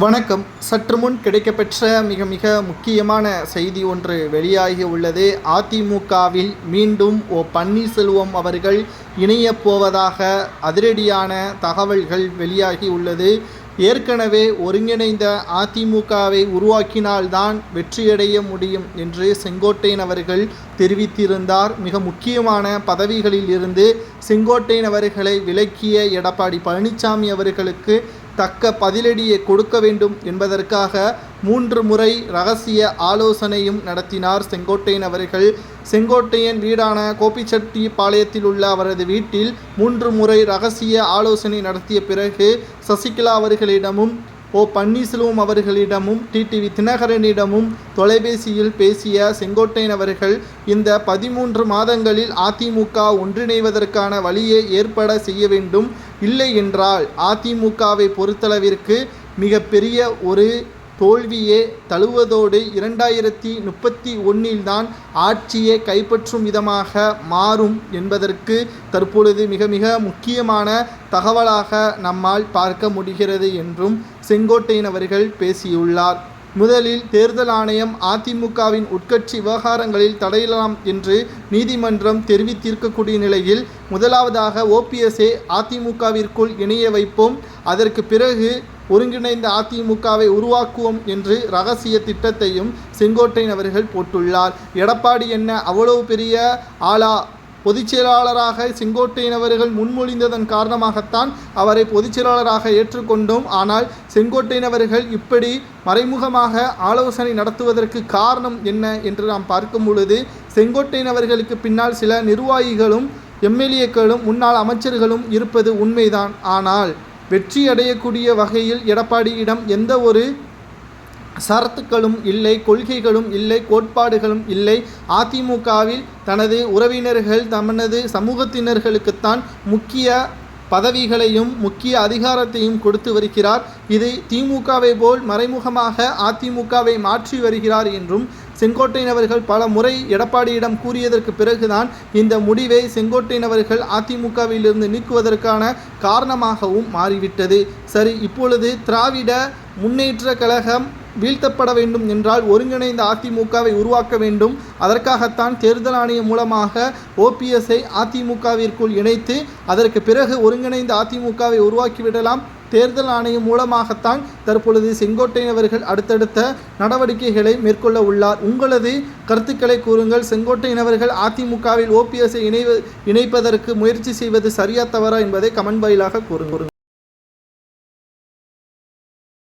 வணக்கம். சற்று முன் கிடைக்கப்பெற்ற மிக மிக முக்கியமான செய்தி ஒன்று வெளியாகி உள்ளது. அதிமுகவில் மீண்டும் ஓ பன்னீர்செல்வம் அவர்கள் இணையப் போவதாக அதிரடியான தகவல்கள் வெளியாகி உள்ளது. ஏற்கனவே ஒருங்கிணைந்த அதிமுகவை உருவாக்கினால்தான் வெற்றியடைய முடியும் என்று செங்கோட்டையன் அவர்கள் தெரிவித்திருந்தார். மிக முக்கியமான பதவிகளில் இருந்து செங்கோட்டையன் அவர்களை விலக்கிய எடப்பாடி பழனிசாமி அவர்களுக்கு தக்க பதிலடியை கொடுக்க வேண்டும் என்பதற்காக மூன்று முறை ரகசிய ஆலோசனையும் நடத்தினார் செங்கோட்டையன் அவர்கள். செங்கோட்டையன் வீடான கோபிச்செட்டி பாளையத்தில் உள்ள அவரது வீட்டில் மூன்று முறை ரகசிய ஆலோசனை நடத்திய பிறகு சசிகலா அவர்களிடமும் ஓ பன்னீர்செல்வம் அவர்களிடமும் டிடிவி தினகரனிடமும் தொலைபேசியில் பேசிய செங்கோட்டையன் அவர்கள் இந்த பதிமூன்று மாதங்களில் அதிமுக ஒன்றிணைவதற்கான வழியை ஏற்பட செய்ய வேண்டும் இல்லை என்றால் அதிமுகவை பொறுத்தளவிற்கு மிகப்பெரிய ஒரு தோல்வியே தழுவதோடு இரண்டாயிரத்தி முப்பத்தி ஒன்றில்தான் ஆட்சியை கைப்பற்றும் விதமாக மாறும் என்பதற்கு தற்பொழுது மிக மிக முக்கியமான தகவலாக நம்மால் பார்க்க முடிகிறது என்றும் செங்கோட்டையன் அவர்கள் பேசியுள்ளார். முதலில் தேர்தல் ஆணையம் அதிமுகவின் உட்கட்சி விவகாரங்களில் தடையிடலாம் என்று நீதிமன்றம் தெரிவித்திருக்கக்கூடிய நிலையில் முதலாவதாக ஓபிஎஸ்ஏ அதிமுகவிற்குள் இணைய வைப்போம். அதற்கு பிறகு ஒருங்கிணைந்த அதிமுகவை உருவாக்குவோம் என்று ரகசிய திட்டத்தையும் செங்கோட்டையன் அவர்கள் போட்டுள்ளார். எடப்பாடி என்ன அவ்வளவு பெரிய ஆளா? பொதுச் செயலாளராக செங்கோட்டையன் அவர்கள் முன்மொழிந்ததன் காரணமாகத்தான் அவரை பொதுச்செயலாளராக ஏற்றுக்கொண்டோம். ஆனால் செங்கோட்டையன் அவர்கள் இப்படி மறைமுகமாக ஆலோசனை நடத்துவதற்கு காரணம் என்ன என்று நாம் பார்க்கும் பொழுது செங்கோட்டையன் அவர்களுக்கு பின்னால் சில நிர்வாகிகளும் எம்எல்ஏக்களும் முன்னாள் அமைச்சர்களும் இருப்பது உண்மைதான். ஆனால் வெற்றி அடையக்கூடிய வகையில் எடப்பாடியிடம் எந்த ஒரு சரத்துக்களும் இல்லை கொள்கைகளும் இல்லை கோட்பாடுகளும் இல்லை. அதிமுகவில் தனது உறவினர்கள் தமது சமூகத்தினர்களுக்குத்தான் முக்கிய பதவிகளையும் முக்கிய அதிகாரத்தையும் கொடுத்து வருகிறார். இது திமுகவை போல் மறைமுகமாக அதிமுகவை மாற்றி வருகிறார் என்றும் செங்கோட்டையினவர்கள் பல முறை எடப்பாடியிடம் கூறியதற்கு பிறகுதான் இந்த முடிவை செங்கோட்டையினவர்கள் அதிமுகவிலிருந்து நீக்குவதற்கான காரணமாகவும் மாறிவிட்டது. சரி இப்பொழுது திராவிட முன்னேற்ற கழகம் வீழ்த்தப்பட வேண்டும் என்றால் ஒருங்கிணைந்த அதிமுகவை உருவாக்க வேண்டும். அதற்காகத்தான் தேர்தல் ஆணையம் மூலமாக ஓபிஎஸ்ஐ அதிமுகவிற்குள் இணைத்து அதற்கு பிறகு ஒருங்கிணைந்த அதிமுகவை உருவாக்கிவிடலாம். தேர்தல் ஆணையம் மூலமாகத்தான் தற்பொழுது செங்கோட்டையன் அவர்கள் அடுத்தடுத்த நடவடிக்கைகளை மேற்கொள்ள உள்ளார். உங்களது கருத்துக்களை கூறுங்கள். செங்கோட்டையன் அவர்கள் அதிமுகவில் ஓபிஎஸ்ஐ இணைவ இணைப்பதற்கு முயற்சி செய்வது சரியா தவறா என்பதை கமெண்ட் வாயிலாக கூறுங்கள்.